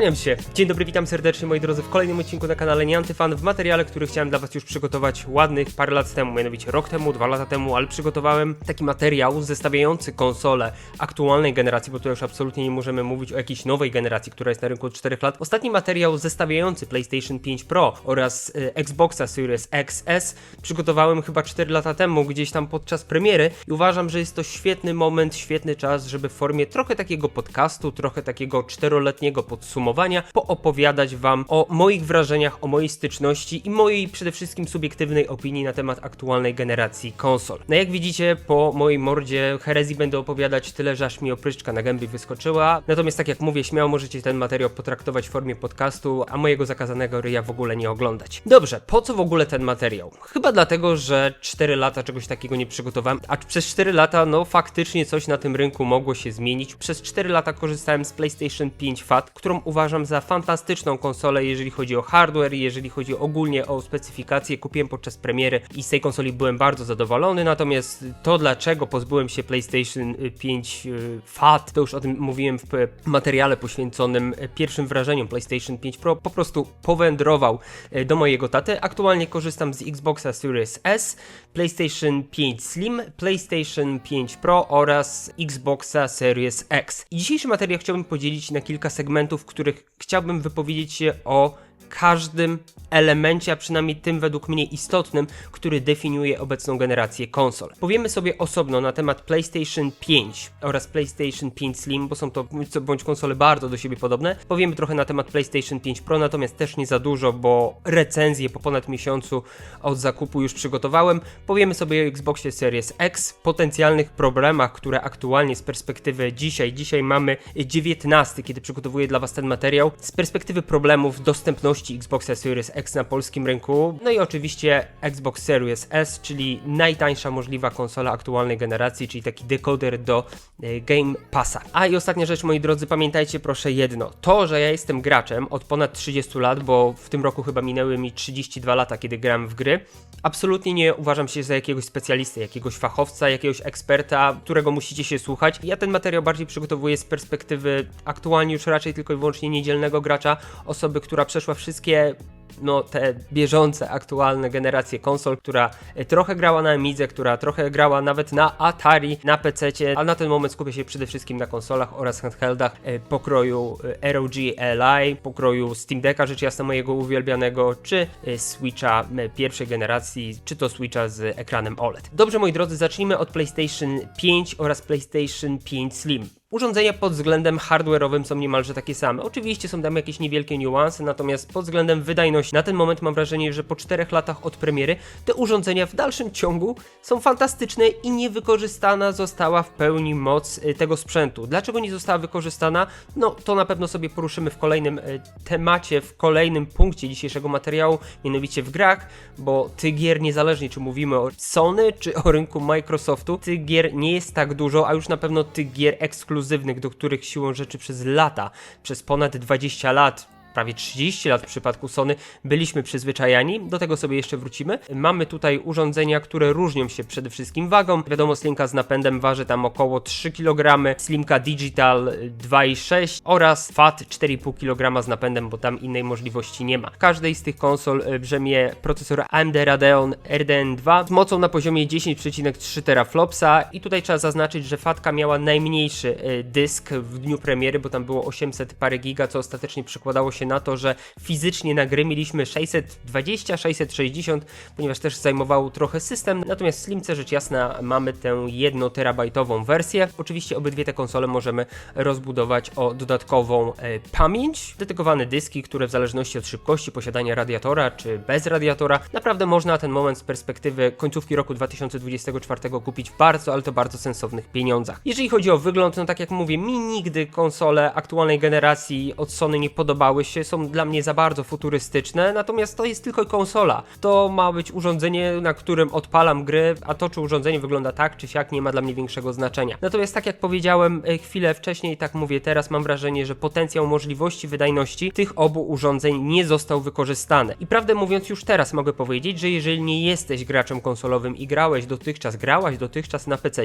Kłaniam się. Dzień dobry, witam serdecznie moi drodzy w kolejnym odcinku na kanale Nieantyfan w materiale, który chciałem dla was już przygotować ładnych parę lat temu, mianowicie rok temu, dwa lata temu, ale przygotowałem taki materiał zestawiający konsole aktualnej generacji, bo tu już absolutnie nie możemy mówić o jakiejś nowej generacji, która jest na rynku od 4 lat. Ostatni materiał zestawiający PlayStation 5 Pro oraz y, Xboxa Series XS przygotowałem chyba 4 lata temu, gdzieś tam podczas premiery i uważam, że jest to świetny moment, świetny czas, żeby w formie trochę takiego podcastu, trochę takiego czteroletniego podsumowania poopowiadać wam o moich wrażeniach, o mojej styczności i mojej przede wszystkim subiektywnej opinii na temat aktualnej generacji konsol. No jak widzicie, po mojej mordzie herezji będę opowiadać tyle, że aż mi opryszczka na gębie wyskoczyła. Natomiast tak jak mówię, śmiało możecie ten materiał potraktować w formie podcastu, a mojego zakazanego ryja w ogóle nie oglądać. Dobrze, po co w ogóle ten materiał? Chyba dlatego, że 4 lata czegoś takiego nie przygotowałem, a przez 4 lata, no faktycznie coś na tym rynku mogło się zmienić. Przez 4 lata korzystałem z PlayStation 5 FAT, którą uważam za fantastyczną konsolę, jeżeli chodzi o hardware, jeżeli chodzi ogólnie o specyfikacje. Kupiłem podczas premiery i z tej konsoli byłem bardzo zadowolony, natomiast to dlaczego pozbyłem się PlayStation 5 y, FAT, to już o tym mówiłem w p- materiale poświęconym y, pierwszym wrażeniom PlayStation 5 Pro, po prostu powędrował y, do mojego taty. Aktualnie korzystam z Xboxa Series S, PlayStation 5 Slim, PlayStation 5 Pro oraz Xboxa Series X. I dzisiejszy materiał chciałbym podzielić na kilka segmentów, w których chciałbym wypowiedzieć się o każdym elemencie, a przynajmniej tym według mnie istotnym, który definiuje obecną generację konsol. Powiemy sobie osobno na temat PlayStation 5 oraz PlayStation 5 Slim, bo są to bądź konsole bardzo do siebie podobne. Powiemy trochę na temat PlayStation 5 Pro, natomiast też nie za dużo, bo recenzję po ponad miesiącu od zakupu już przygotowałem. Powiemy sobie o Xboxie Series X, potencjalnych problemach, które aktualnie z perspektywy dzisiaj, dzisiaj mamy 19, kiedy przygotowuję dla Was ten materiał, z perspektywy problemów dostępności Xboxa Series X na polskim rynku, no i oczywiście Xbox Series S, czyli najtańsza możliwa konsola aktualnej generacji, czyli taki dekoder do e, Game Passa. A i ostatnia rzecz, moi drodzy, pamiętajcie proszę jedno, to, że ja jestem graczem od ponad 30 lat, bo w tym roku chyba minęły mi 32 lata, kiedy gram w gry, absolutnie nie uważam się za jakiegoś specjalisty, jakiegoś fachowca, jakiegoś eksperta, którego musicie się słuchać. Ja ten materiał bardziej przygotowuję z perspektywy aktualnie już raczej tylko i wyłącznie niedzielnego gracza, osoby, która przeszła wszystkie Justice, que é no, te bieżące, aktualne generacje konsol, która e, trochę grała na Amidze, która trochę grała nawet na Atari, na PC, a na ten moment skupię się przede wszystkim na konsolach oraz handheldach e, pokroju e, ROG Li, pokroju Steam Decka, rzecz jasna mojego uwielbianego, czy Switcha pierwszej generacji, czy to Switcha z ekranem OLED. Dobrze, moi drodzy, zacznijmy od PlayStation 5 oraz PlayStation 5 Slim. Urządzenia pod względem hardware'owym są niemalże takie same. Oczywiście są tam jakieś niewielkie niuanse, natomiast pod względem wydajności na ten moment mam wrażenie, że po 4 latach od premiery te urządzenia w dalszym ciągu są fantastyczne i niewykorzystana została w pełni moc y, tego sprzętu. Dlaczego nie została wykorzystana? No to na pewno sobie poruszymy w kolejnym y, temacie, w kolejnym punkcie dzisiejszego materiału, mianowicie w grach, bo tych gier niezależnie czy mówimy o Sony czy o rynku Microsoftu, tych gier nie jest tak dużo, a już na pewno tych gier ekskluzywnych, do których siłą rzeczy przez lata, przez ponad 20 lat prawie 30 lat w przypadku Sony byliśmy przyzwyczajani, do tego sobie jeszcze wrócimy. Mamy tutaj urządzenia, które różnią się przede wszystkim wagą. Wiadomo, Slimka z napędem waży tam około 3 kg, Slimka Digital 2,6 oraz FAT 4,5 kg z napędem, bo tam innej możliwości nie ma. W każdej z tych konsol e, brzemie procesor AMD Radeon RDN2 z mocą na poziomie 10,3 teraflopsa i tutaj trzeba zaznaczyć, że Fatka miała najmniejszy e, dysk w dniu premiery, bo tam było 800 parę giga, co ostatecznie przekładało się na to, że fizycznie na gry mieliśmy 620, 660, ponieważ też zajmował trochę system. Natomiast w Slimce rzecz jasna mamy tę 1 terabajtową wersję. Oczywiście obydwie te konsole możemy rozbudować o dodatkową e, pamięć, dedykowane dyski, które w zależności od szybkości posiadania radiatora czy bez radiatora, naprawdę można na ten moment z perspektywy końcówki roku 2024 kupić w bardzo, ale to bardzo sensownych pieniądzach. Jeżeli chodzi o wygląd, no tak jak mówię, mi nigdy konsole aktualnej generacji od Sony nie podobały się są dla mnie za bardzo futurystyczne, natomiast to jest tylko konsola. To ma być urządzenie, na którym odpalam gry, a to czy urządzenie wygląda tak czy siak nie ma dla mnie większego znaczenia. Natomiast tak jak powiedziałem e, chwilę wcześniej, tak mówię teraz, mam wrażenie, że potencjał możliwości wydajności tych obu urządzeń nie został wykorzystany. I prawdę mówiąc już teraz mogę powiedzieć, że jeżeli nie jesteś graczem konsolowym i grałeś dotychczas, grałaś dotychczas na PC,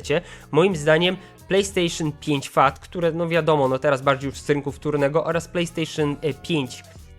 moim zdaniem PlayStation 5 FAT, które no wiadomo, no teraz bardziej już z rynku wtórnego oraz PlayStation 5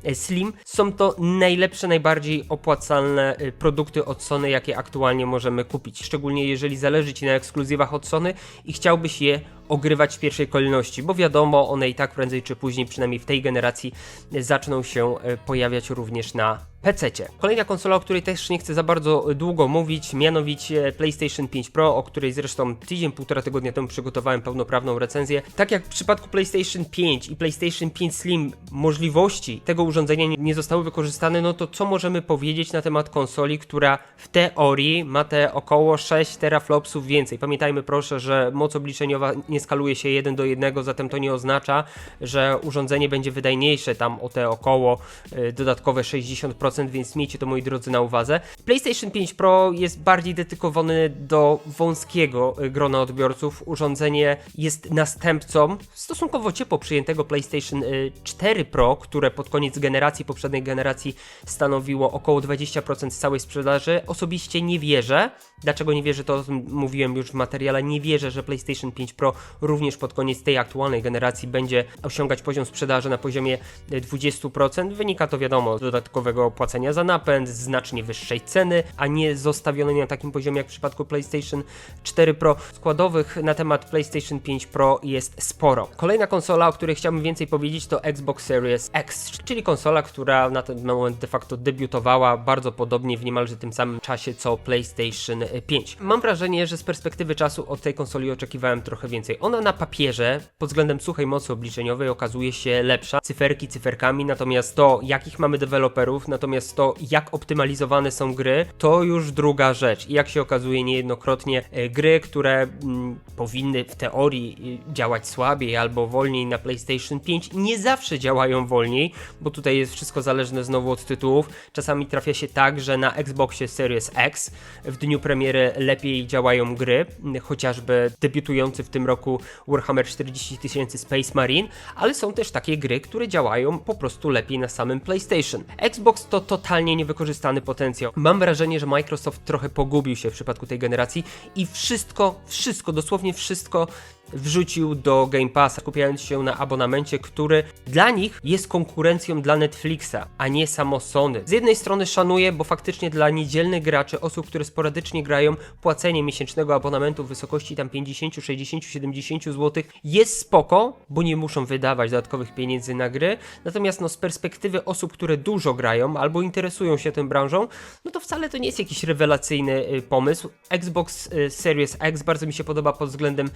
e, Slim są to najlepsze, najbardziej opłacalne y, produkty od Sony, jakie aktualnie możemy kupić. Szczególnie jeżeli zależy Ci na ekskluzywach od Sony i chciałbyś je ogrywać w pierwszej kolejności, bo wiadomo, one i tak prędzej czy później, przynajmniej w tej generacji, zaczną się y, pojawiać również na PC. Kolejna konsola, o której też nie chcę za bardzo długo mówić, mianowicie PlayStation 5 Pro, o której zresztą tydzień, półtora tygodnia temu przygotowałem pełnoprawną recenzję. Tak jak w przypadku PlayStation 5 i PlayStation 5 Slim możliwości tego urządzenia nie zostały wykorzystane, no to co możemy powiedzieć na temat konsoli, która w teorii ma te około 6 teraflopsów więcej. Pamiętajmy proszę, że moc obliczeniowa nie skaluje się 1 do 1, zatem to nie oznacza, że urządzenie będzie wydajniejsze tam o te około y, dodatkowe 60%, więc miejcie to moi drodzy na uwadze. PlayStation 5 Pro jest bardziej dedykowany do wąskiego y, grona odbiorców. Urządzenie jest następcą stosunkowo ciepło przyjętego PlayStation y, 4 Pro, które pod koniec generacji, poprzedniej generacji stanowiło około 20% z całej sprzedaży. Osobiście nie wierzę. Dlaczego nie wierzę, to o tym mówiłem już w materiale. Nie wierzę, że PlayStation 5 Pro również pod koniec tej aktualnej generacji będzie osiągać poziom sprzedaży na poziomie y, 20%. Wynika to wiadomo z dodatkowego płacenia za napęd, znacznie wyższej ceny, a nie zostawiony na takim poziomie jak w przypadku PlayStation 4 Pro. Składowych na temat PlayStation 5 Pro jest sporo. Kolejna konsola, o której chciałbym więcej powiedzieć, to Xbox Series X, czyli konsola, która na ten moment de facto debiutowała bardzo podobnie w niemalże tym samym czasie co PlayStation 5. Mam wrażenie, że z perspektywy czasu od tej konsoli oczekiwałem trochę więcej. Ona na papierze pod względem suchej mocy obliczeniowej okazuje się lepsza, cyferki cyferkami, natomiast to jakich mamy deweloperów, natomiast to jak optymalizowane są gry, to już druga rzecz. I jak się okazuje niejednokrotnie e, gry, które mm, powinny w teorii y, działać słabiej albo wolniej na PlayStation 5 nie zawsze działają wolniej, bo tutaj jest wszystko zależne znowu od tytułów. Czasami trafia się tak, że na Xboxie Series X w dniu premiery lepiej działają gry, chociażby debiutujący w tym roku Warhammer 40 000 Space Marine, ale są też takie gry, które działają po prostu lepiej na samym PlayStation. Xbox to totalnie niewykorzystany potencjał. Mam wrażenie, że Microsoft trochę pogubił się w przypadku tej generacji i wszystko, wszystko, dosłownie wszystko wrzucił do Game Passa, skupiając się na abonamencie, który dla nich jest konkurencją dla Netflixa, a nie samo Sony. Z jednej strony szanuję, bo faktycznie dla niedzielnych graczy, osób, które sporadycznie grają, płacenie miesięcznego abonamentu w wysokości tam 50, 60, 70 zł jest spoko, bo nie muszą wydawać dodatkowych pieniędzy na gry. Natomiast no, z perspektywy osób, które dużo grają albo interesują się tą branżą, no to wcale to nie jest jakiś rewelacyjny y, pomysł. Xbox y, Series X bardzo mi się podoba pod względem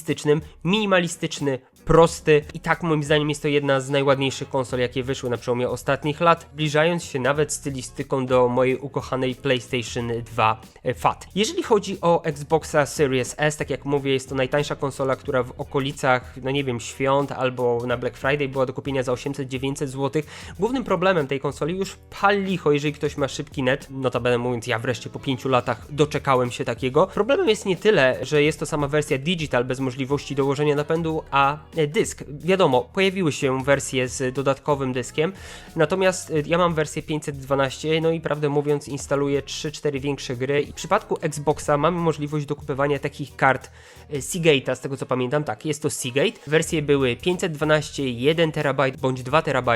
stylistycznym, minimalistyczny, prosty i tak moim zdaniem jest to jedna z najładniejszych konsol, jakie wyszły na przełomie ostatnich lat, zbliżając się nawet stylistyką do mojej ukochanej PlayStation 2 FAT. Jeżeli chodzi o Xboxa Series S, tak jak mówię, jest to najtańsza konsola, która w okolicach, no nie wiem, świąt albo na Black Friday była do kupienia za 800-900 zł. Głównym problemem tej konsoli już pal licho, jeżeli ktoś ma szybki net, notabene mówiąc, ja wreszcie po 5 latach doczekałem się takiego. Problemem jest nie tyle, że jest to sama wersja digital bez możliwości dołożenia napędu, a dysk. Wiadomo, pojawiły się wersje z dodatkowym dyskiem, natomiast ja mam wersję 512, no i prawdę mówiąc instaluję 3-4 większe gry i w przypadku Xboxa mamy możliwość dokupywania takich kart Seagate'a, z tego co pamiętam, tak, jest to Seagate. Wersje były 512, 1 TB bądź 2 TB.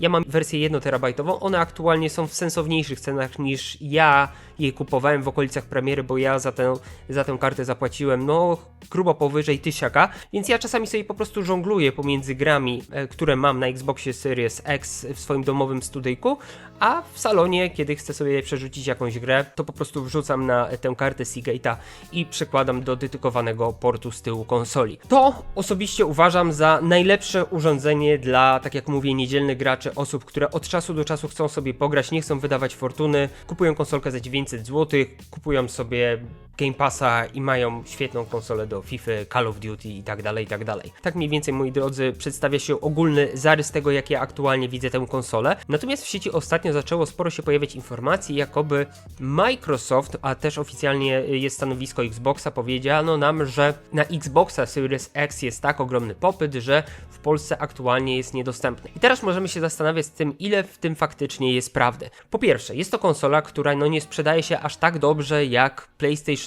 Ja mam wersję 1 terabajtową, one aktualnie są w sensowniejszych cenach niż ja je kupowałem w okolicach premiery, bo ja za tę, za tę kartę zapłaciłem no grubo powyżej tysiaka, więc ja czasami sobie po prostu żongluję pomiędzy grami, e, które mam na Xboxie Series X w swoim domowym studyjku, a w salonie, kiedy chcę sobie przerzucić jakąś grę, to po prostu wrzucam na tę kartę Seagate'a i przekładam do dedykowanego portu z tyłu konsoli. To osobiście uważam za najlepsze urządzenie dla, tak jak mówię, niedzielnych graczy, osób, które od czasu do czasu chcą sobie pograć, nie chcą wydawać fortuny, kupują konsolkę za 900 zł, kupują sobie Game Passa i mają świetną konsolę do FIFA, Call of Duty i tak dalej, i tak dalej. Tak mniej więcej, moi drodzy, przedstawia się ogólny zarys tego, jak ja aktualnie widzę tę konsolę. Natomiast w sieci ostatnio zaczęło sporo się pojawiać informacji, jakoby Microsoft, a też oficjalnie jest stanowisko Xboxa, powiedziano nam, że na Xboxa Series X jest tak ogromny popyt, że w Polsce aktualnie jest niedostępny. I teraz możemy się zastanawiać z tym, ile w tym faktycznie jest prawdy. Po pierwsze, jest to konsola, która no nie sprzedaje się aż tak dobrze jak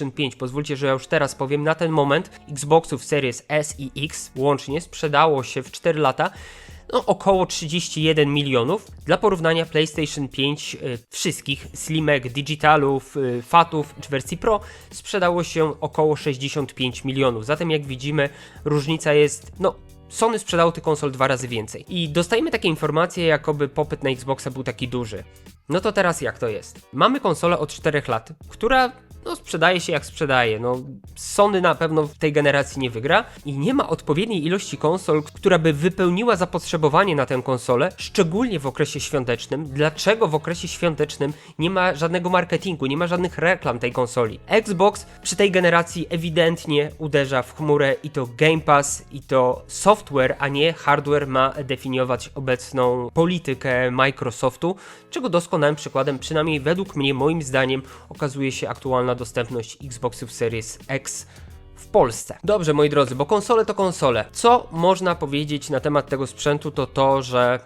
PlayStation 5. Pozwólcie, że ja już teraz powiem, na ten moment Xboxów Series S i X łącznie sprzedało się w 4 lata no, około 31 milionów. Dla porównania PlayStation 5 y, wszystkich Slimek, Digitalów, y, Fatów czy wersji Pro sprzedało się około 65 milionów. Zatem jak widzimy różnica jest no Sony sprzedało tych konsol dwa razy więcej. I dostajemy takie informacje, jakoby popyt na Xboxa był taki duży. No to teraz jak to jest? Mamy konsolę od 4 lat, która no sprzedaje się jak sprzedaje. No, Sony na pewno w tej generacji nie wygra i nie ma odpowiedniej ilości konsol, która by wypełniła zapotrzebowanie na tę konsolę, szczególnie w okresie świątecznym. Dlaczego w okresie świątecznym nie ma żadnego marketingu, nie ma żadnych reklam tej konsoli? Xbox przy tej generacji ewidentnie uderza w chmurę i to Game Pass i to software, a nie hardware ma definiować obecną politykę Microsoftu, czego doskonałym przykładem, przynajmniej według mnie, moim zdaniem, okazuje się aktualna dostępność Xboxów Series X w Polsce. Dobrze, moi drodzy, bo konsole to konsole. Co można powiedzieć na temat tego sprzętu, to to, że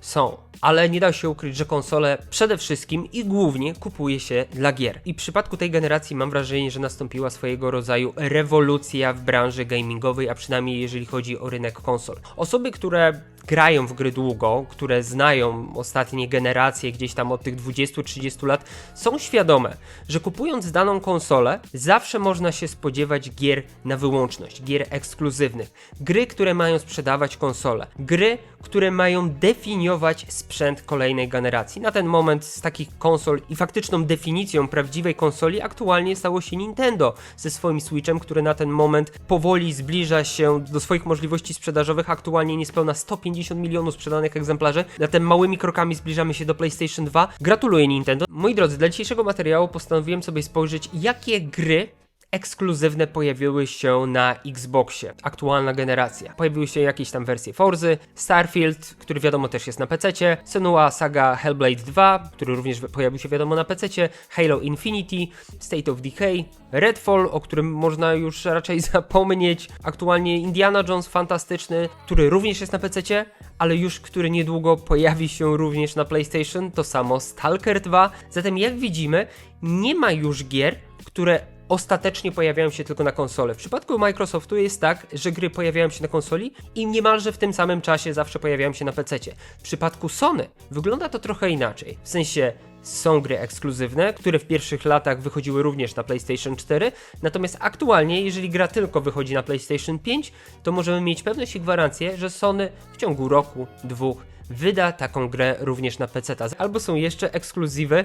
są. Ale nie da się ukryć, że konsole przede wszystkim i głównie kupuje się dla gier. I w przypadku tej generacji mam wrażenie, że nastąpiła swojego rodzaju rewolucja w branży gamingowej, a przynajmniej jeżeli chodzi o rynek konsol. Osoby, które grają w gry długo, które znają ostatnie generacje gdzieś tam od tych 20-30 lat, są świadome, że kupując daną konsolę, zawsze można się spodziewać gier na wyłączność, gier ekskluzywnych, gry, które mają sprzedawać konsole, gry, które mają definiować sprzęt kolejnej generacji. Na ten moment z takich konsol i faktyczną definicją prawdziwej konsoli aktualnie stało się Nintendo ze swoim Switchem, który na ten moment powoli zbliża się do swoich możliwości sprzedażowych, aktualnie niespełna 150 milionów sprzedanych egzemplarzy. Zatem małymi krokami zbliżamy się do PlayStation 2. Gratuluję Nintendo. Moi drodzy, dla dzisiejszego materiału postanowiłem sobie spojrzeć, jakie gry ekskluzywne pojawiły się na Xboxie, aktualna generacja. Pojawiły się jakieś tam wersje Forzy, Starfield, który wiadomo też jest na PC, Senua Saga Hellblade 2, który również pojawił się wiadomo na PC, Halo Infinity, State of Decay, Redfall, o którym można już raczej zapomnieć, aktualnie Indiana Jones fantastyczny, który również jest na PC, ale już który niedługo pojawi się również na PlayStation, to samo Stalker 2. Zatem jak widzimy, nie ma już gier, które ostatecznie pojawiają się tylko na konsole. W przypadku Microsoftu jest tak, że gry pojawiają się na konsoli i niemalże w tym samym czasie zawsze pojawiają się na PC. W przypadku Sony wygląda to trochę inaczej. W sensie są gry ekskluzywne, które w pierwszych latach wychodziły również na PlayStation 4, natomiast aktualnie, jeżeli gra tylko wychodzi na PlayStation 5, to możemy mieć pewność i gwarancję, że Sony w ciągu roku, dwóch wyda taką grę również na PC. Albo są jeszcze ekskluzywy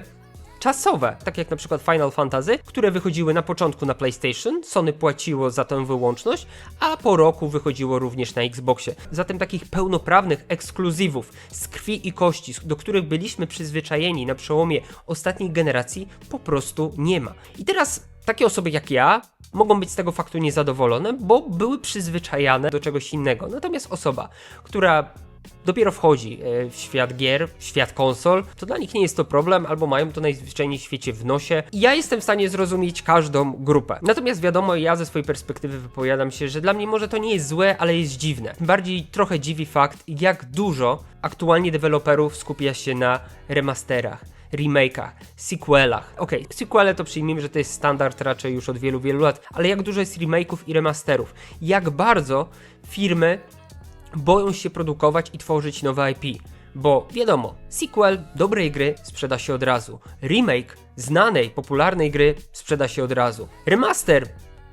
czasowe, tak jak na przykład Final Fantasy, które wychodziły na początku na PlayStation, Sony płaciło za tę wyłączność, a po roku wychodziło również na Xboxie. Zatem takich pełnoprawnych ekskluzywów z krwi i kości, do których byliśmy przyzwyczajeni na przełomie ostatnich generacji, po prostu nie ma. I teraz takie osoby jak ja mogą być z tego faktu niezadowolone, bo były przyzwyczajane do czegoś innego. Natomiast osoba, która dopiero wchodzi e, w świat gier, w świat konsol, to dla nich nie jest to problem, albo mają to najzwyczajniej w świecie w nosie. I ja jestem w stanie zrozumieć każdą grupę. Natomiast wiadomo, ja ze swojej perspektywy wypowiadam się, że dla mnie może to nie jest złe, ale jest dziwne. Bardziej trochę dziwi fakt, jak dużo aktualnie deweloperów skupia się na remasterach remake'ach, sequelach. Okej, okay, sequele to przyjmijmy, że to jest standard raczej już od wielu, wielu lat, ale jak dużo jest remake'ów i remasterów? Jak bardzo firmy boją się produkować i tworzyć nowe IP. Bo wiadomo, sequel dobrej gry sprzeda się od razu. Remake znanej, popularnej gry sprzeda się od razu. Remaster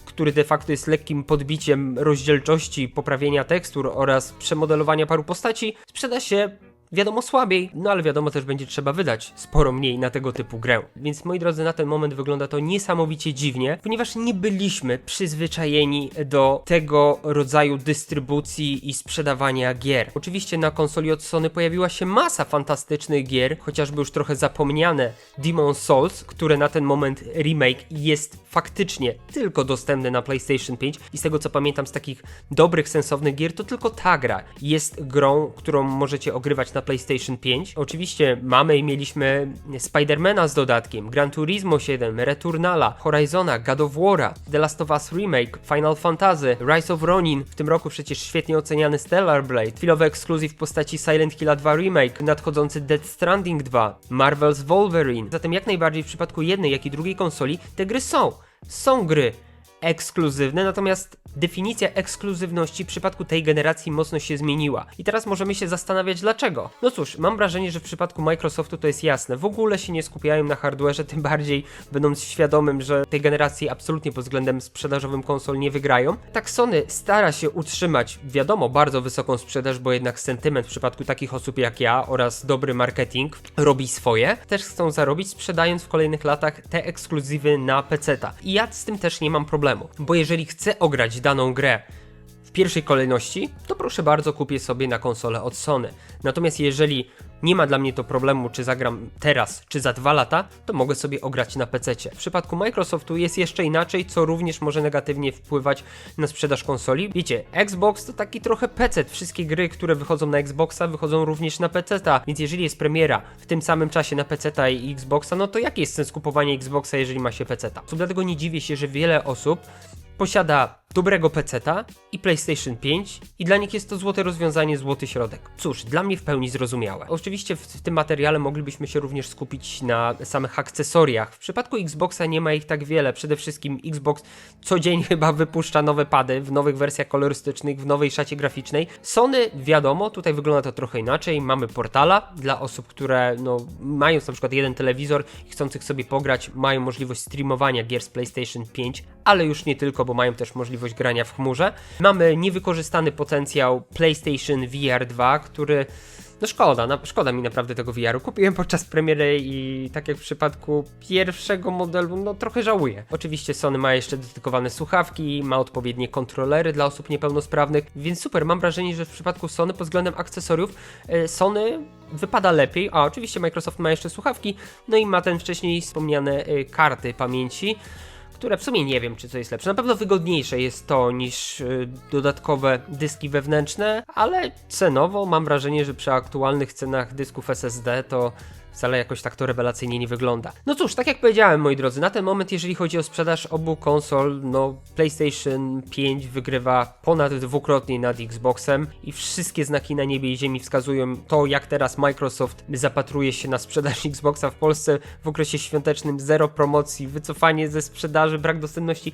który de facto jest lekkim podbiciem rozdzielczości, poprawienia tekstur oraz przemodelowania paru postaci, sprzeda się wiadomo słabiej, no ale wiadomo też będzie trzeba wydać sporo mniej na tego typu grę. Więc moi drodzy, na ten moment wygląda to niesamowicie dziwnie, ponieważ nie byliśmy przyzwyczajeni do tego rodzaju dystrybucji i sprzedawania gier. Oczywiście na konsoli od Sony pojawiła się masa fantastycznych gier, chociażby już trochę zapomniane Demon Souls, które na ten moment remake jest faktycznie tylko dostępny na PlayStation 5 i z tego co pamiętam z takich dobrych, sensownych gier, to tylko ta gra jest grą, którą możecie ogrywać na PlayStation 5. Oczywiście mamy i mieliśmy Spidermana z dodatkiem, Gran Turismo 7, Returnala, Horizona, God of War'a, The Last of Us Remake, Final Fantasy, Rise of Ronin, w tym roku przecież świetnie oceniany Stellar Blade, chwilowy ekskluzyw w postaci Silent Hill 2 Remake, nadchodzący Dead Stranding 2, Marvel's Wolverine. Zatem jak najbardziej w przypadku jednej, jak i drugiej konsoli te gry są. Są gry ekskluzywne, natomiast definicja ekskluzywności w przypadku tej generacji mocno się zmieniła. I teraz możemy się zastanawiać dlaczego. No cóż, mam wrażenie, że w przypadku Microsoftu to jest jasne. W ogóle się nie skupiają na hardware'ze, tym bardziej będąc świadomym, że tej generacji absolutnie pod względem sprzedażowym konsol nie wygrają. Tak Sony stara się utrzymać, wiadomo, bardzo wysoką sprzedaż, bo jednak sentyment w przypadku takich osób jak ja oraz dobry marketing robi swoje. Też chcą zarobić sprzedając w kolejnych latach te ekskluzywy na PC-ta. I ja z tym też nie mam problemu, bo jeżeli chcę ograć daną grę w pierwszej kolejności, to proszę bardzo kupię sobie na konsolę od Sony. Natomiast jeżeli nie ma dla mnie to problemu, czy zagram teraz, czy za dwa lata, to mogę sobie ograć na PC. W przypadku Microsoftu jest jeszcze inaczej, co również może negatywnie wpływać na sprzedaż konsoli. Wiecie, Xbox to taki trochę PC. Wszystkie gry, które wychodzą na Xboxa, wychodzą również na PC. Więc jeżeli jest premiera w tym samym czasie na PC i Xboxa, no to jaki jest sens kupowania Xboxa, jeżeli ma się PC? Dlatego nie dziwię się, że wiele osób posiada dobrego peceta i PlayStation 5 i dla nich jest to złote rozwiązanie, złoty środek. Cóż, dla mnie w pełni zrozumiałe. Oczywiście w, w, tym materiale moglibyśmy się również skupić na samych akcesoriach. W przypadku Xboxa nie ma ich tak wiele. Przede wszystkim Xbox co dzień chyba wypuszcza nowe pady w nowych wersjach kolorystycznych, w nowej szacie graficznej. Sony, wiadomo, tutaj wygląda to trochę inaczej. Mamy portala dla osób, które no, mając na przykład jeden telewizor i chcących sobie pograć, mają możliwość streamowania gier z PlayStation 5, ale już nie tylko, bo mają też możliwość grania w chmurze. Mamy niewykorzystany potencjał PlayStation VR 2, który no szkoda, na, szkoda mi naprawdę tego VR-u. Kupiłem podczas premiery i tak jak w przypadku pierwszego modelu, no trochę żałuję. Oczywiście Sony ma jeszcze dedykowane słuchawki, ma odpowiednie kontrolery dla osób niepełnosprawnych, więc super, mam wrażenie, że w przypadku Sony pod względem akcesoriów e, Sony wypada lepiej, a oczywiście Microsoft ma jeszcze słuchawki, no i ma ten wcześniej wspomniane e, karty pamięci które w sumie nie wiem, czy co jest lepsze. Na pewno wygodniejsze jest to niż y, dodatkowe dyski wewnętrzne, ale cenowo mam wrażenie, że przy aktualnych cenach dysków SSD to wcale jakoś tak to rewelacyjnie nie wygląda. No cóż, tak jak powiedziałem, moi drodzy, na ten moment, jeżeli chodzi o sprzedaż obu konsol, no PlayStation 5 wygrywa ponad dwukrotnie nad Xboxem i wszystkie znaki na niebie i ziemi wskazują to, jak teraz Microsoft zapatruje się na sprzedaż Xboxa w Polsce w okresie świątecznym, zero promocji, wycofanie ze sprzedaży, brak dostępności.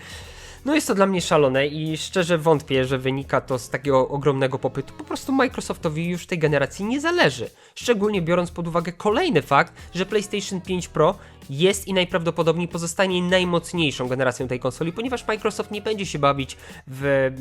No jest to dla mnie szalone i szczerze wątpię, że wynika to z takiego ogromnego popytu. Po prostu Microsoftowi już tej generacji nie zależy. Szczególnie biorąc pod uwagę kolejny fakt, że PlayStation 5 Pro jest i najprawdopodobniej pozostanie najmocniejszą generacją tej konsoli, ponieważ Microsoft nie będzie się bawić w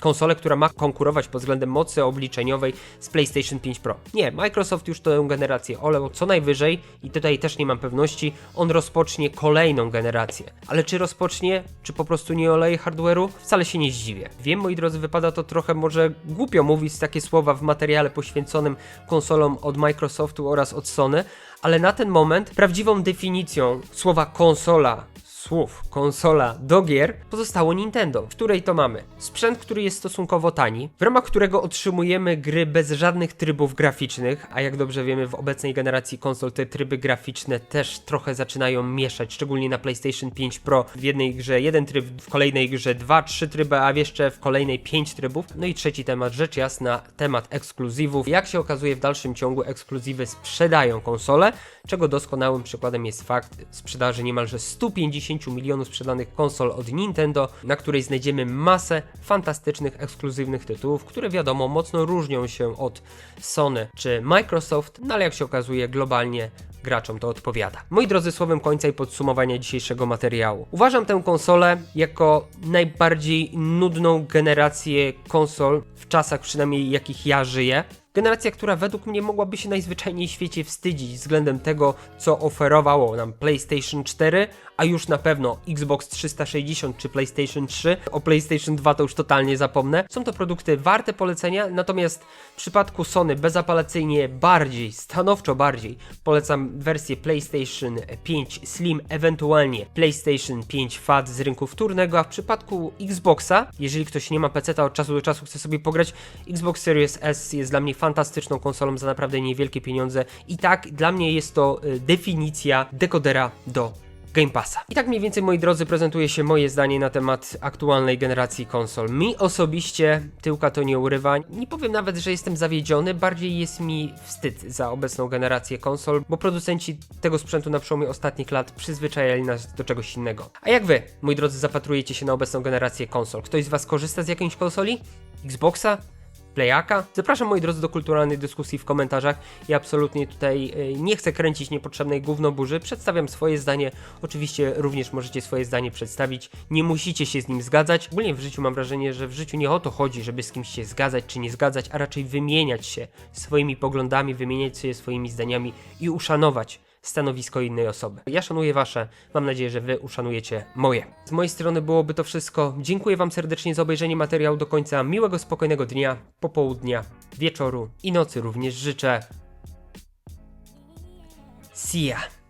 konsolę, która ma konkurować pod względem mocy obliczeniowej z PlayStation 5 Pro. Nie, Microsoft już tę generację olał co najwyżej i tutaj też nie mam pewności, on rozpocznie kolejną generację. Ale czy rozpocznie, czy po prostu nie oleje hardware'u? Wcale się nie zdziwię. Wiem, moi drodzy, wypada to trochę może głupio mówić takie słowa w materiale poświęconym konsolom od Microsoftu oraz od Sony, ale na ten moment prawdziwą definicją słowa konsola słów konsola do gier pozostało Nintendo, w której to mamy sprzęt, który jest stosunkowo tani, w ramach którego otrzymujemy gry bez żadnych trybów graficznych, a jak dobrze wiemy w obecnej generacji konsol te tryby graficzne też trochę zaczynają mieszać, szczególnie na PlayStation 5 Pro. W jednej grze jeden tryb, w kolejnej grze dwa, trzy tryby, a jeszcze w kolejnej pięć trybów. No i trzeci temat, rzecz jasna, temat ekskluzywów. Jak się okazuje w dalszym ciągu ekskluzywy sprzedają konsole, czego doskonałym przykładem jest fakt sprzedaży niemalże 150 10 milionów sprzedanych konsol od Nintendo, na której znajdziemy masę fantastycznych, ekskluzywnych tytułów, które wiadomo mocno różnią się od Sony czy Microsoft, no ale jak się okazuje globalnie graczom to odpowiada. Moi drodzy, słowem końca i podsumowania dzisiejszego materiału. Uważam tę konsolę jako najbardziej nudną generację konsol w czasach przynajmniej jakich ja żyję Generacja, która według mnie mogłaby się najzwyczajniej w świecie wstydzić względem tego, co oferowało nam PlayStation 4, a już na pewno Xbox 360 czy PlayStation 3. O PlayStation 2 to już totalnie zapomnę. Są to produkty warte polecenia, natomiast w przypadku Sony bezapelacyjnie bardziej, stanowczo bardziej polecam wersję PlayStation 5 Slim, ewentualnie PlayStation 5 Fat z rynku wtórnego, a w przypadku Xboxa, jeżeli ktoś nie ma PC, to od czasu do czasu chce sobie pograć, Xbox Series S jest dla mnie fantastyczną konsolą za naprawdę niewielkie pieniądze i tak dla mnie jest to y, definicja dekodera do Game Passa. I tak mniej więcej, moi drodzy, prezentuje się moje zdanie na temat aktualnej generacji konsol. Mi osobiście tyłka to nie urywa. Nie powiem nawet, że jestem zawiedziony, bardziej jest mi wstyd za obecną generację konsol, bo producenci tego sprzętu na przełomie ostatnich lat przyzwyczajali nas do czegoś innego. A jak wy, moi drodzy, zapatrujecie się na obecną generację konsol? Ktoś z was korzysta z jakiejś konsoli? Xboxa? Playaka. Zapraszam moi drodzy do kulturalnej dyskusji w komentarzach. Ja absolutnie tutaj y, nie chcę kręcić niepotrzebnej gównoburzy. Przedstawiam swoje zdanie. Oczywiście również możecie swoje zdanie przedstawić. Nie musicie się z nim zgadzać. Ogólnie w życiu mam wrażenie, że w życiu nie o to chodzi, żeby z kimś się zgadzać czy nie zgadzać, a raczej wymieniać się swoimi poglądami, wymieniać się swoimi zdaniami i uszanować stanowisko innej osoby. Ja szanuję wasze, mam nadzieję, że wy uszanujecie moje. Z mojej strony byłoby to wszystko. Dziękuję wam serdecznie za obejrzenie materiału do końca. Miłego, spokojnego dnia, popołudnia, wieczoru i nocy również życzę. See ya.